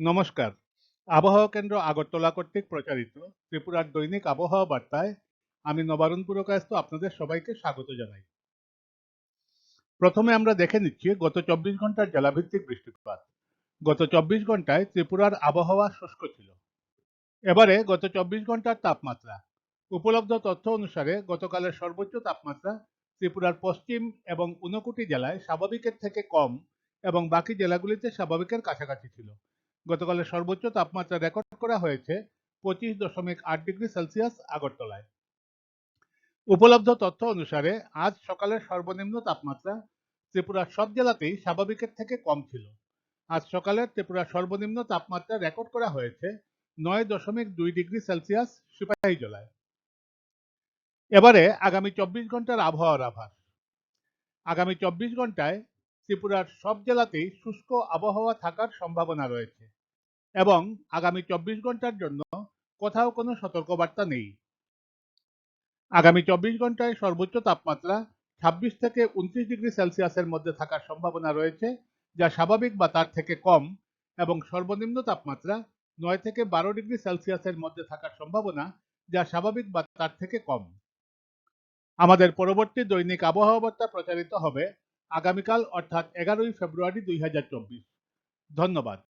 নমস্কার। আবহাওয়া কেন্দ্র আগরতলা কর্তৃক প্রচারিত ত্রিপুরার দৈনিক আবহাওয়া বার্তায় আমি নবারুণ পুরকায়স্থ আপনাদের সবাইকে স্বাগত জানাই। প্রথমে আমরা দেখে নিচ্ছি গত চব্বিশ ঘণ্টার জেলাভিত্তিক বৃষ্টিপাত। গত চব্বিশ ঘন্টায় ত্রিপুরার আবহাওয়া শুষ্ক ছিল। এবারে গত চব্বিশ ঘণ্টার তাপমাত্রা। উপলব্ধ তথ্য অনুসারে গতকালের সর্বোচ্চ তাপমাত্রা ত্রিপুরার পশ্চিম এবং ঊনকোটি জেলায় স্বাভাবিকের থেকে কম এবং বাকি জেলাগুলিতে স্বাভাবিকের কাছাকাছি ছিল। গতকালের সর্বোচ্চ তাপমাত্রা রেকর্ড করা হয়েছে পঁচিশ দশমিক আট ডিগ্রি সেলসিয়াস আগরতলায়। উপলব্ধ তথ্য অনুসারে আজ সকালের সর্বনিম্ন তাপমাত্রা ত্রিপুরার সব জেলাতেই স্বাভাবিকের থেকে কম ছিল। আজ সকালে ত্রিপুরার সর্বনিম্ন তাপমাত্রা রেকর্ড করা হয়েছে নয় দশমিক দুই ডিগ্রি সেলসিয়াস সিপাহী জেলায় এবারে আগামী চব্বিশ ঘণ্টার আবহাওয়ার আভাস। আগামী চব্বিশ ঘন্টায় ত্রিপুরার সব জেলাতেই শুষ্ক আবহাওয়া থাকার সম্ভাবনা রয়েছে এবং আগামী চব্বিশ ঘণ্টার জন্য কোথাও কোনো সতর্কবার্তা নেই। আগামী চব্বিশ ঘন্টায় সর্বোচ্চ তাপমাত্রা ছাব্বিশ থেকে উনত্রিশ ডিগ্রি সেলসিয়াসের মধ্যে থাকার সম্ভাবনা রয়েছে, যা স্বাভাবিক বা তার থেকে কম এবং সর্বনিম্ন তাপমাত্রা নয় থেকে বারো ডিগ্রি সেলসিয়াসের মধ্যে থাকার সম্ভাবনা, যা স্বাভাবিক বা তার থেকে কম। আমাদের পরবর্তী দৈনিক আবহাওয়া বার্তা প্রচারিত হবে আগামীকাল অর্থাৎ এগারোই ফেব্রুয়ারি দুই হাজার চব্বিশ। ধন্যবাদ।